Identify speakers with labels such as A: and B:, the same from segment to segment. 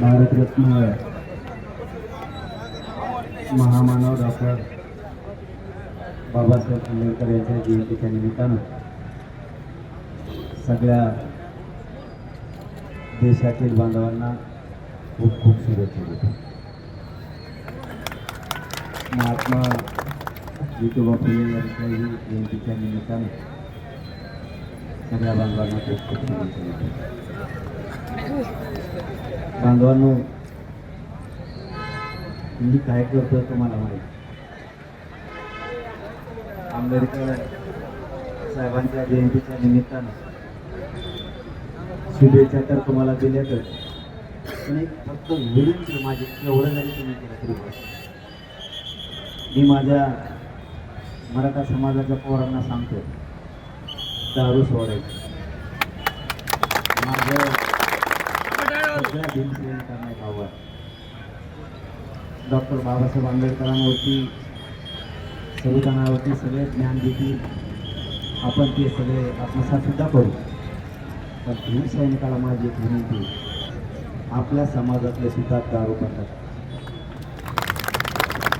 A: भारतरत्न महामानव डॉक्टर बाबासाहेब आंबेडकर यांच्या जयंतीच्या निमित्तानं सगळ्या देशातील बांधवांना खूप खूप शुभेच्छा देतो. महात्मा विठोबा फुले यांच्याही जयंतीच्या निमित्तानं. सगळ्या बांधवांना बांधवांनो मी काय करतो तुम्हाला माहिती आंबेडकर साहेबांच्या जयंतीच्या निमित्तानं. शुभेच्छा तर तुम्हाला दिल्यातच. पण एक फक्त विनंती माझी एवढं जरी तुम्ही केलं तरी मी माझ्या मराठा समाजाच्या पोरांना सांगतो दारू सोडायचं. माझं सगळ्या भीमसेन करण्यात आव्हान डॉक्टर बाबासाहेब आंबेडकरांवरती संविधानावरती सगळे ज्ञान देतील. आपण ते सगळे आत्मसात सुद्धा करू. पण भीमसैनिकाला माझी एक विनंती आपल्या समाजातले सुद्धा दारू करतात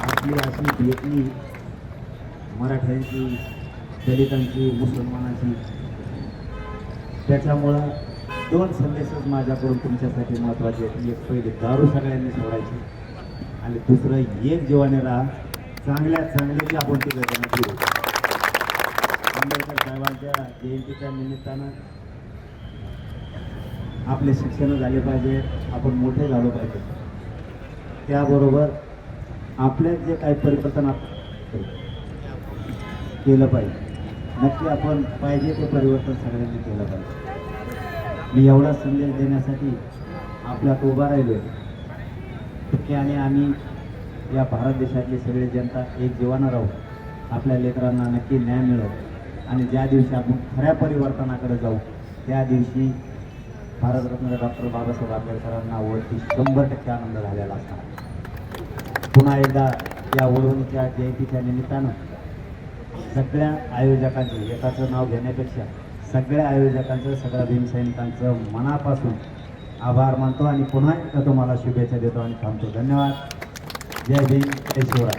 A: आपली अशी बेतली मराठ्यांची दलितांची मुसलमानांची. त्याच्यामुळं दोन संदेशच माझ्याकडून तुमच्यासाठी महत्त्वाचे आहेत. एक पहिले दारू सगळ्यांनी सोडायची. आणि दुसरं एक जीवाने राहा. चांगल्या चांगल्याची आपण ती घटना आंबेडकर साहेबांच्या जयंतीच्या निमित्तानं आपले शिक्षण झाले पाहिजे. आपण मोठे झालो पाहिजे. त्याबरोबर आपल्यात जे काही परिवर्तन आपण केलं पाहिजे. नक्की आपण पाहिजे ते परिवर्तन सगळ्यांनी केलं पाहिजे. मी एवढा संदेश देण्यासाठी आपल्यात उभा राहिलो आहे आणि आम्ही या भारत देशातली सगळी जनता एक जीवानं राहू आपल्या लेकरांना नक्की न्याय मिळेल. आणि ज्या दिवशी आपण खऱ्या परिवर्तनाकडे जाऊ त्या दिवशी भारतरत्न डॉक्टर बाबासाहेब आंबेडकरांना ओळखी शंभर टक्के आनंद झालेला असणार. पुन्हा एकदा या ओढवणीच्या जयंतीच्या निमित्तानं सगळ्या आयोजकांचे एकाचं नाव घेण्यापेक्षा सगळ्या आयोजकांचं सगळ्या भीमसैनिकांचं मनापासून आभार मानतो आणि पुन्हा एकदा तुम्हाला शुभेच्छा देतो आणि थांबतो. धन्यवाद. जय भीम. जय शिवराय.